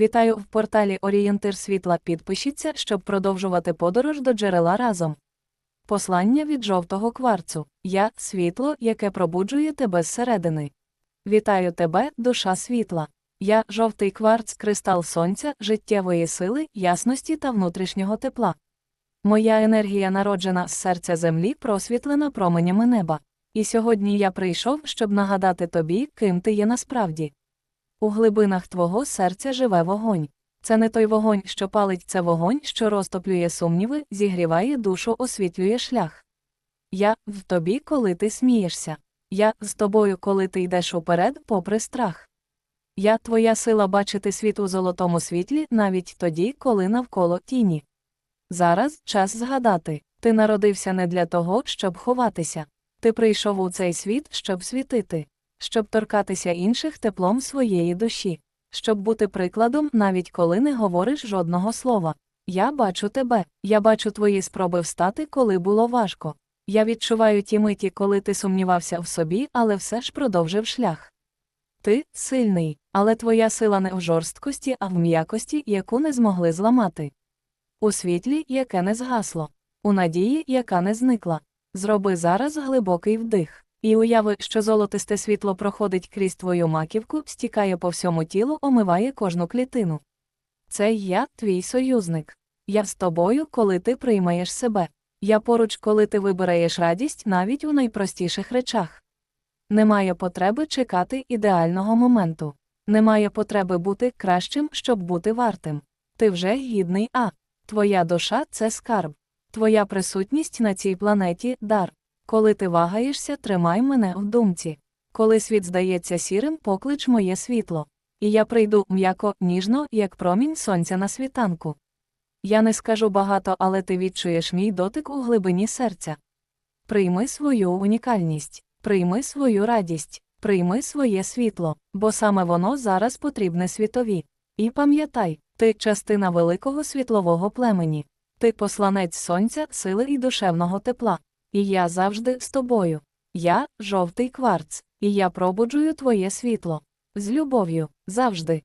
Вітаю в порталі Орієнтир світла. Підпишіться, щоб продовжувати подорож до джерела разом. Послання від жовтого кварцу. Я світло, яке пробуджує тебе зсередини. Вітаю тебе, душа світла. Я жовтий кварц, кристал сонця, життєвої сили, ясності та внутрішнього тепла. Моя енергія народжена з серця землі, просвітлена променями неба. І сьогодні я прийшов, щоб нагадати тобі, ким ти є насправді. У глибинах твого серця живе вогонь. Це не той вогонь, що палить, це вогонь, що розтоплює сумніви, зігріває душу, освітлює шлях. Я в тобі, коли ти смієшся. Я з тобою, коли ти йдеш уперед, попри страх. Я твоя сила бачити світ у золотому світлі навіть тоді, коли навколо тіні. Зараз час згадати ти народився не для того, щоб ховатися. Ти прийшов у цей світ, щоб світити, щоб торкатися інших теплом своєї душі, щоб бути прикладом, навіть коли не говориш жодного слова. Я бачу тебе, я бачу твої спроби встати, коли було важко. Я відчуваю ті миті, коли ти сумнівався в собі, але все ж продовжив шлях. Ти сильний, але твоя сила не в жорсткості, а в м'якості, яку не змогли зламати. У світлі, яке не згасло, у надії, яка не зникла. Зроби зараз глибокий вдих. І уяви, що золотисте світло проходить крізь твою маківку, стікає по всьому тілу, омиває кожну клітину. Це я, твій союзник. Я з тобою, коли ти приймаєш себе. Я поруч, коли ти вибираєш радість навіть у найпростіших речах. Немає потреби чекати ідеального моменту. Немає потреби бути кращим, щоб бути вартим. Ти вже гідний А. Твоя душа це скарб. Твоя присутність на цій планеті дар. Коли ти вагаєшся, тримай мене в думці. Коли світ здається сірим, поклич моє світло. І я прийду м'яко, ніжно, як промінь сонця на світанку. Я не скажу багато, але ти відчуєш мій дотик у глибині серця. Прийми свою унікальність, прийми свою радість, прийми своє світло, бо саме воно зараз потрібне світові. І пам'ятай, ти частина великого світлового племені, ти посланець сонця, сили і душевного тепла. І я завжди з тобою. Я жовтий кварц, і я пробуджую твоє світло. З любов'ю, завжди.